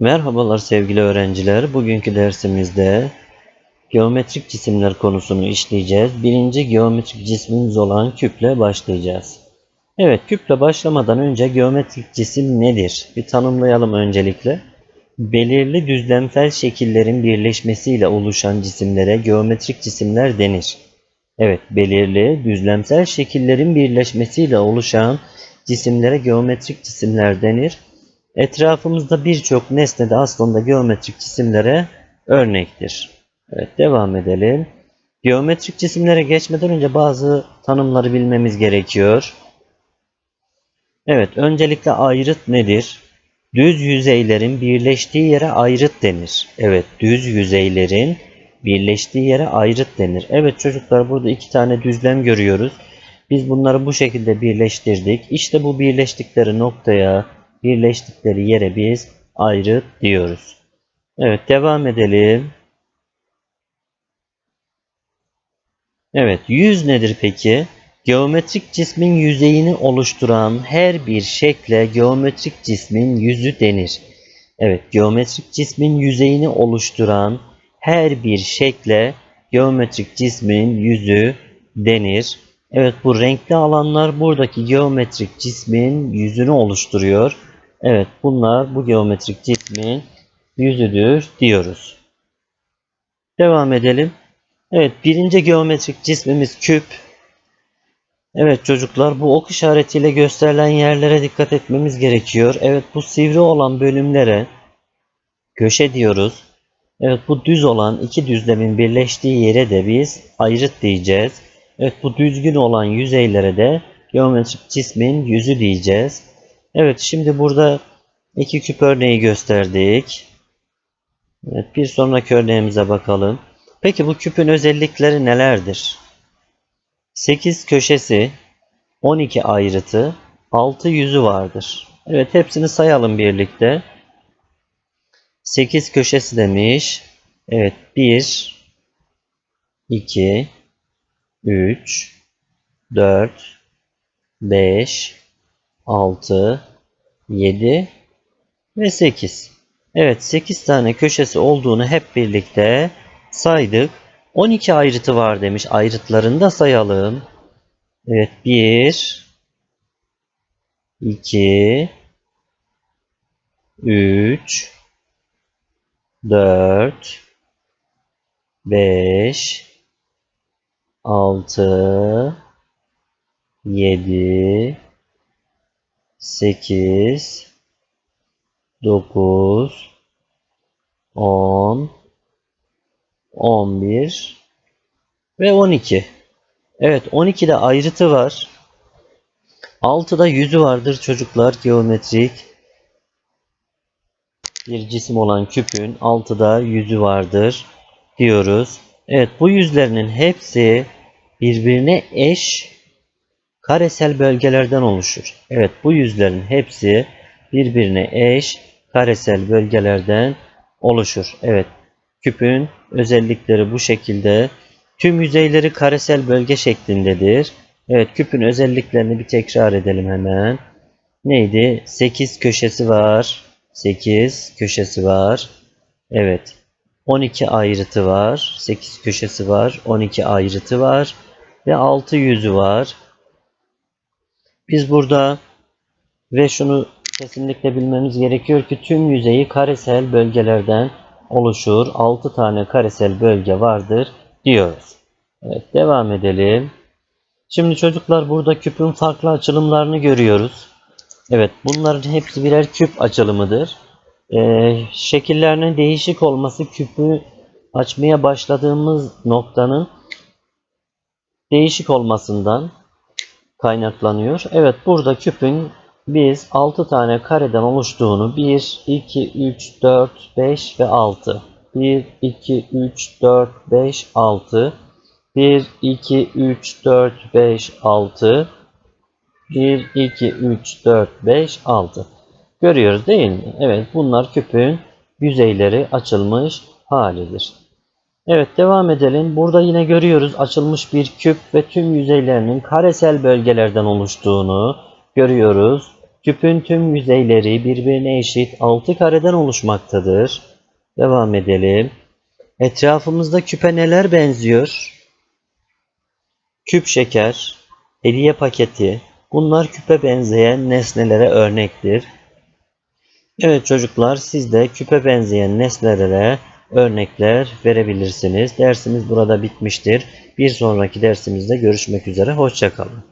Merhabalar sevgili öğrenciler. Bugünkü dersimizde geometrik cisimler konusunu işleyeceğiz. Birinci geometrik cismimiz olan küple başlayacağız. Evet, küple başlamadan önce geometrik cisim nedir? Bir tanımlayalım öncelikle. Belirli düzlemsel şekillerin birleşmesiyle oluşan cisimlere geometrik cisimler denir. Evet, belirli düzlemsel şekillerin birleşmesiyle oluşan cisimlere geometrik cisimler denir. Etrafımızda birçok nesne de aslında geometrik cisimlere örnektir. Evet devam edelim. Geometrik cisimlere geçmeden önce bazı tanımları bilmemiz gerekiyor. Evet öncelikle ayrıt nedir? Düz yüzeylerin birleştiği yere ayrıt denir. Evet düz yüzeylerin birleştiği yere ayrıt denir. Evet çocuklar burada iki tane düzlem görüyoruz. Biz bunları bu şekilde birleştirdik. İşte bu birleştikleri noktaya birleştikleri yere biz ayrıt diyoruz. Evet devam edelim. Evet yüz nedir peki? Geometrik cismin yüzeyini oluşturan her bir şekle geometrik cismin yüzü denir. Evet geometrik cismin yüzeyini oluşturan her bir şekle geometrik cismin yüzü denir. Evet bu renkli alanlar buradaki geometrik cismin yüzünü oluşturuyor. Evet bunlar bu geometrik cismin yüzüdür diyoruz. Devam edelim. Evet birinci geometrik cismimiz küp. Evet çocuklar bu ok işaretiyle gösterilen yerlere dikkat etmemiz gerekiyor. Evet bu sivri olan bölümlere köşe diyoruz. Evet bu düz olan iki düzlemin birleştiği yere de biz ayrıt diyeceğiz. Evet bu düzgün olan yüzeylere de geometrik cismin yüzü diyeceğiz. Evet şimdi burada iki küp örneği gösterdik. Evet, bir sonraki örneğimize bakalım. Peki bu küpün özellikleri nelerdir? 8 köşesi, 12 ayrıtı, 6 yüzü vardır. Evet hepsini sayalım birlikte. 8 köşesi demiş. Evet 1, 2, 3, 4, 5, 6, 7 ve 8. Evet 8 tane köşesi olduğunu hep birlikte saydık. 12 ayrıtı var demiş. Ayrıtlarını da sayalım. Evet 1 2 3 4 5 6 7 8 9 10 11 ve 12. Evet 12'de ayrıtı var. 6'da yüzü vardır çocuklar geometrik. Bir cisim olan küpün 6'da yüzü vardır diyoruz. Evet bu yüzlerinin hepsi birbirine eş karesel bölgelerden oluşur. Evet bu yüzlerin hepsi birbirine eş karesel bölgelerden oluşur. Evet küpün özellikleri bu şekilde. Tüm yüzeyleri karesel bölge şeklindedir. Evet küpün özelliklerini bir tekrar edelim hemen. Neydi? 8 köşesi var. 8 köşesi var. Evet. 12 ayrıtı var. 8 köşesi var. 12 ayrıtı var. Ve 6 yüzü var. Biz burada ve şunu kesinlikle bilmemiz gerekiyor ki tüm yüzeyi karesel bölgelerden oluşur. 6 tane karesel bölge vardır diyoruz. Evet devam edelim. Şimdi çocuklar burada küpün farklı açılımlarını görüyoruz. Evet bunların hepsi birer küp açılımıdır. Ee, şekillerinin değişik olması küpü açmaya başladığımız noktanın değişik olmasından kaynaklanıyor. Evet burada küpün biz 6 tane kareden oluştuğunu 1, 2, 3, 4, 5 ve 6. 1, 2, 3, 4, 5, 6. 1, 2, 3, 4, 5, 6. 1, 2, 3, 4, 5, 6. Görüyoruz değil mi? Evet bunlar küpün yüzeyleri açılmış halidir. Evet devam edelim. Burada yine görüyoruz açılmış bir küp ve tüm yüzeylerinin karesel bölgelerden oluştuğunu görüyoruz. Küpün tüm yüzeyleri birbirine eşit 6 kareden oluşmaktadır. Devam edelim. Etrafımızda küpe neler benziyor? Küp şeker, hediye paketi. Bunlar küpe benzeyen nesnelere örnektir. Evet çocuklar siz de küpe benzeyen nesnelere örnekler verebilirsiniz. Dersimiz burada bitmiştir. Bir sonraki dersimizde görüşmek üzere. Hoşçakalın.